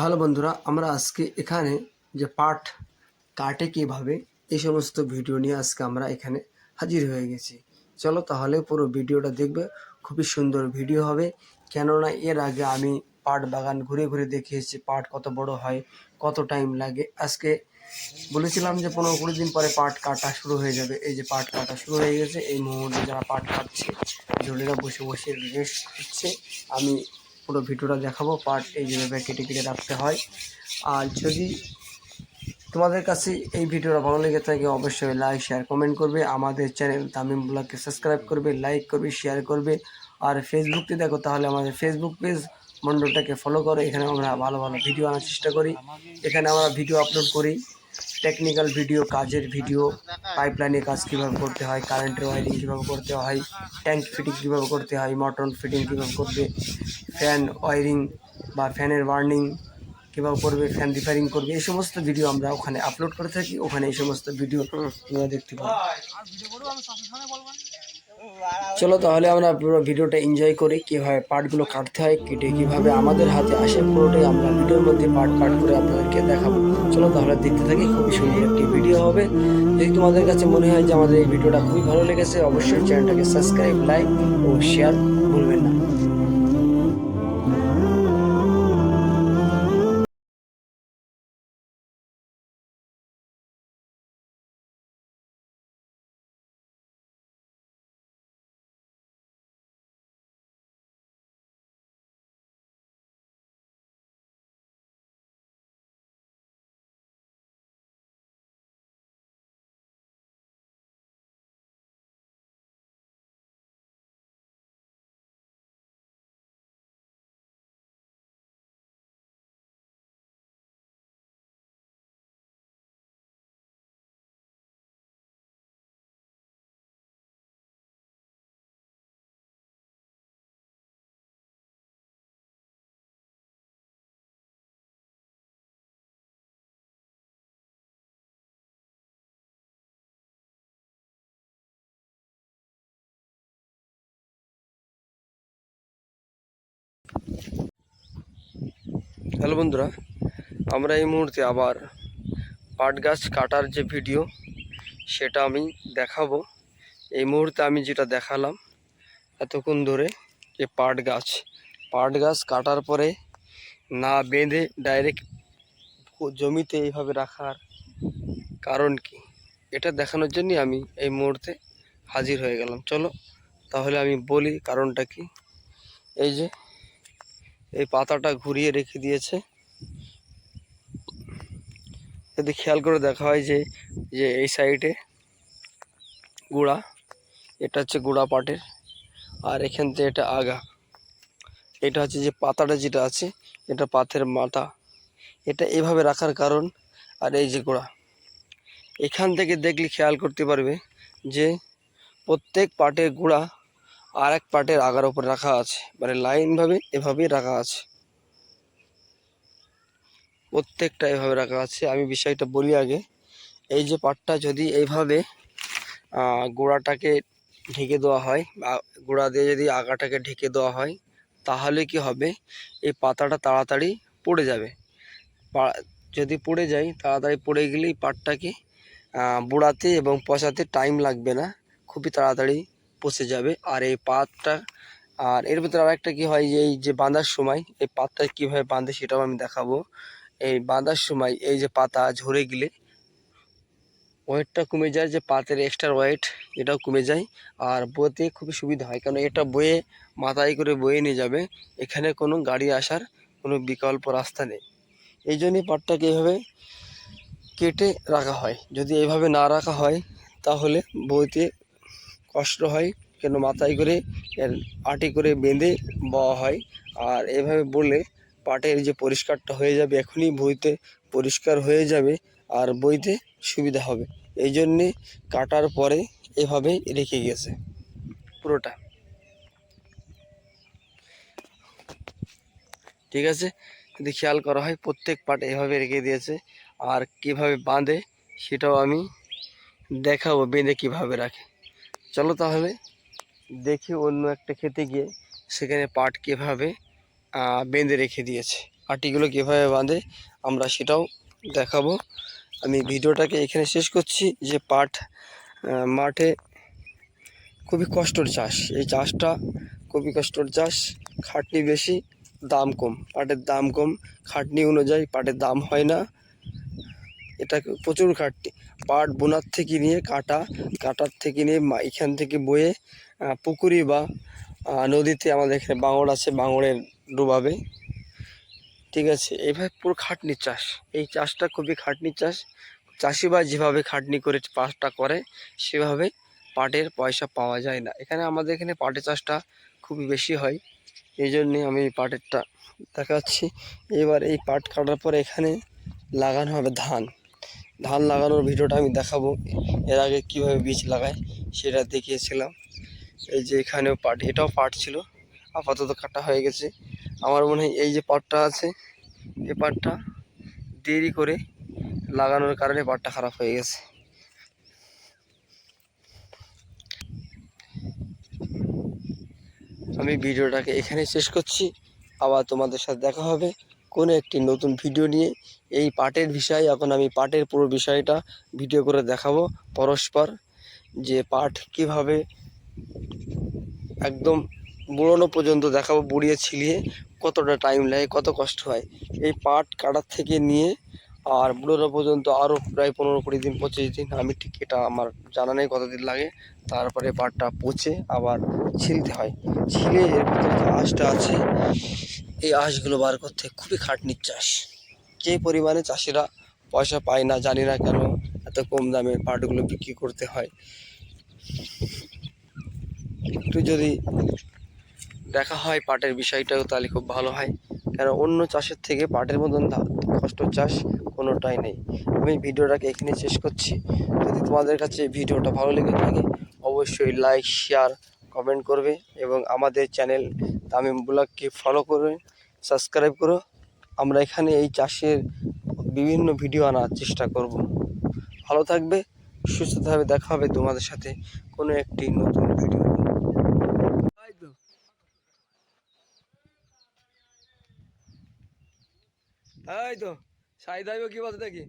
Hello বন্ধুরা, আমরা আজকে এখানে যে পাট কাটে কীভাবে, এই সমস্ত ভিডিও নিয়ে আজকে আমরা এখানে হাজির হয়ে গেছি। চলো তাহলে পুরো ভিডিওটা দেখবে, খুবই সুন্দর ভিডিও হবে। কেননা এর আগে আমি পাট বাগান ঘুরে ঘুরে দেখিয়েছি পাট কত বড় হয়, কত টাইম লাগে। আজকে বলেছিলাম যে পনেরো কুড়ি দিন পরে পাট কাটা শুরু হয়ে যাবে। এই যে পাট কাটা শুরু হয়ে গেছে, এই মুহূর্তে যারা পাট কাটছে জনেরা বসে বসে রেস্ট হচ্ছে আমি পুরো ভিডিওটা দেখাবো। পার্ট এই যেভাবে কেটে কেটে রাখতে হয়। আর যদি তোমাদের কাছে এই ভিডিওটা ভালো লেগে থাকে, অবশ্যই লাইক শেয়ার কমেন্ট করবে। আমাদের চ্যানেল তামিম ব্লগকে সাবস্ক্রাইব করবে লাইক করবে শেয়ার করবে। আর ফেসবুকতে দেখো, তাহলে আমাদের ফেসবুক পেজ মণ্ডলটাকে ফলো করো। এখানে আমরা ভালো ভালো ভিডিও আনার চেষ্টা করি। এখানে আমরা ভিডিও আপলোড করি। টেকনিক্যাল ভিডিও কাজের ভিডিও পাইপলাইনে কাজ কীভাবে করতে হয় কারেন্টের ওয়ারিং কীভাবে করতে হয় ট্যাঙ্ক ফিটিং কীভাবে করতে হয় মটন ফিটিং কীভাবে করবে ফ্যান ওয়ারিং বা ফ্যানের ওয়ার্নিং কীভাবে করবে ফ্যান রিপেয়ারিং করবে এই সমস্ত ভিডিও আমরা ওখানে আপলোড করে থাকি ওখানে এই সমস্ত ভিডিও তোমরা দেখতে পাবো। চলো তাহলে আমরা পুরো ভিডিওটা এনজয় করি, কীভাবে পার্টগুলো কাটতে হয়, কেটে কীভাবে আমাদের হাতে আসে, পুরোটাই আমরা ভিডিওর মধ্যে পার্ট কাট করে আপনাদেরকে দেখাবো। চলো তাহলে দেখতে থাকি, খুবই সুন্দর একটি ভিডিও হবে। যদি তোমাদের কাছে মনে হয় যে আমাদের এই ভিডিওটা খুবই ভালো লেগেছে, অবশ্যই চ্যানেলটাকে সাবস্ক্রাইব লাইক ও শেয়ার ভুলবেন না। হ্যালো বন্ধুরা, আমরা এই মুহূর্তে আবার পাট গাছ কাটার যে ভিডিও, সেটা আমি দেখাবো। এই মুহূর্তে আমি যেটা দেখালাম এতক্ষণ ধরে যে পাট গাছ পাট গাছ কাটার পরে না বেঁধে ডাইরেক্ট জমিতে এইভাবে রাখার কারণ কি, এটা দেখানোর জন্যই আমি এই মুহূর্তে হাজির হয়ে গেলাম। চলো তাহলে আমি বলি কারণটা কি। এই যে এই পাতাটা ঘুরিয়ে রেখে দিয়েছে। যদি খেয়াল করে দেখা হয় যে যে এই সাইডে গুড়া, এটা হচ্ছে গুড়া পাটের, আর এখান থেকে এটা আগা। এটা হচ্ছে যে পাতাটা যেটা আছে, এটা পাথের মাথা। এটা এভাবে রাখার কারণ, আর এই যে গোড়া। এখান থেকে দেখলে খেয়াল করতে পারবে যে, প্রত্যেক পাটের গুঁড়া আর এক পাটের আগার ওপর রাখা আছে। মানে লাইনভাবে এভাবেই রাখা আছে। প্রত্যেকটা এভাবে রাখা আছে। আমি বিষয়টা বলি আগে। এই যে পাটটা যদি এইভাবে গোড়াটাকে ঢেকে দেওয়া হয়, বা গোড়া দিয়ে যদি আগাটাকে ঢেকে দেওয়া হয়, তাহলে কি হবে? এই পাতাটা তাড়াতাড়ি পড়ে যাবে। যদি পড়ে যায়, তাড়াতাড়ি পড়ে গেলেই পাটটাকে বুড়াতে এবং পচাতে টাইম লাগবে না। খুবই তাড়াতাড়ি পচে যাবে। আর এই পাতটা, আর এর ভিতরে আর একটা কী হয় যে, এই যে বাঁধার সময়, এই পাতটা কীভাবে বাঁধে সেটাও আমি দেখাবো। এই বাঁধার সময় এই যে পাতা ঝরে গেলে, ওয়েটটা কমে যায় যে পাতের এক্সট্রা ওয়েট এটাও কমে যায়। আর বইতে খুবই সুবিধা হয়, কারণ এটা বয়ে মাথায় করে বয়ে নিয়ে যাবে। এখানে কোনো গাড়ি আসার কোনো বিকল্প রাস্তা নেই। এই জন্যই পাটটাকে এইভাবে কেটে রাখা হয়। যদি এইভাবে না রাখা হয়, তাহলে বইতে কষ্ট হয়, কেন মাথায় করে আটি করে বেঁধে বওয়া হয়। আর এভাবে বলে পাটের যে পরিষ্কারটা হয়ে যাবে এখনই বইতে পরিষ্কার হয়ে যাবে আর বইতে সুবিধা হবে। এই জন্যে কাটার পরে এভাবে রেখে গেছে পুরোটা। ঠিক আছে? যদি খেয়াল করা হয় প্রত্যেক পাট এভাবে রেখে দিয়েছে। আর কীভাবে বাঁধে সেটাও আমি দেখাবো, বেঁধে কীভাবে রাখে। চলো তাহলে দেখি অন্য একটা খেতে গিয়ে সেখানে পাট কীভাবে বেঁধে রেখে দিয়েছে। আটিগুলো কীভাবে বাঁধে আমরা সেটাও দেখাবো। আমি ভিডিওটাকে এখানে শেষ করছি যে পাট মাঠে খুবই কষ্টর চাষ। এই চাষটা খুবই কষ্টর চাষ, খাটনি বেশি, দাম কম। পাটের দাম কম, খাটনি অনুযায়ী পাটের দাম হয় না। এটা প্রচুর খাটনি পাট বোনার থেকে নিয়ে কাটা, কাটার থেকে নিয়ে এখান থেকে বয়ে পুকুরি বা নদীতে আমাদের এখানে বাঙড় আছে বাঙড়ে ডুবাবে। ঠিক আছে এইভাবে পুরো খাটনির চাষ। এই চাষটা খুবই খাটনির চাষ। চাষিবা যেভাবে খাটনি করে পাটটা করে, সেভাবে পাটের পয়সা পাওয়া যায় না। এখানে আমাদের এখানে পাটের চাষটা খুবই বেশি হয়। এই জন্যে আমি পাটেরটা দেখাচ্ছি। এবার এই পাট কাটার পর এখানে লাগানো হবে ধান। ধান লাগানোর ভিডিওটা আমি দেখাবো। এর আগে কীভাবে বীজ লাগায় সেটা দেখিয়েছিলাম। এই যে এখানেও পাট, এটাও পাট ছিল। আপাতত কাটা হয়ে গেছে। আমার মনে হয় এই যে পাটটা আছে এই পাটটা দেরি করে লাগানোর কারণে পাটটা খারাপ হয়ে গেছে। আমি ভিডিওটাকে এখানে শেষ করছি। আবার তোমাদের সাথে দেখা হবে। কোনো একটি নতুন ভিডিও নিয়ে এই পাটের বিষয়ে এখন আমি পাটের পুরো বিষয়টা ভিডিও করে দেখাবো পরস্পর, যে পাট কীভাবে একদম বুড়োনো পর্যন্ত দেখাবো, বুড়িয়ে ছিলিয়ে কতটা টাইম লাগে, কত কষ্ট হয়। এই পাট কাটার থেকে নিয়ে আর বুড়োনো পর্যন্ত আরও প্রায় পনেরো কুড়ি দিন, পঁচিশ দিন, আমি ঠিক এটা আমার জানা নেই কতদিন লাগে। তারপরে পাটটা পচে আবার ছিলতে হয়। ছিলে এর ভিতরে যে আঁশটা আছে, এই আঁশগুলো বার করতে খুবই খাটনির চাষ। যে পরিমাণে চাষিরা পয়সা পায় না, জানি না কেন এত কম দামে পাটগুলো বিক্রি করতে হয়। একটু যদি দেখা হয় পাটের বিষয়টাও তাহলে খুব ভালো হয়। কেন অন্য চাষের থেকে পাটের মতন কষ্ট চাষ কোনোটাই নেই। আমি ভিডিওটাকে এখানে শেষ করছি। যদি তোমাদের কাছে ভিডিওটা ভালো লেগে থাকে, অবশ্যই লাইক শেয়ার কমেন্ট করবে এবং আমাদের চ্যানেল তামিম ব্লগকে ফলো করবে সাবস্ক্রাইব করো। আমরা এখানে এই চাষের বিভিন্ন ভিডিও আনার চেষ্টা করব। ভালো থাকবে, সুস্থ থাকবে, দেখা হবে তোমাদের সাথে কোনো একটি নতুন ভিডিও এই তো। সাইদ আইব কি বলতে দেখি।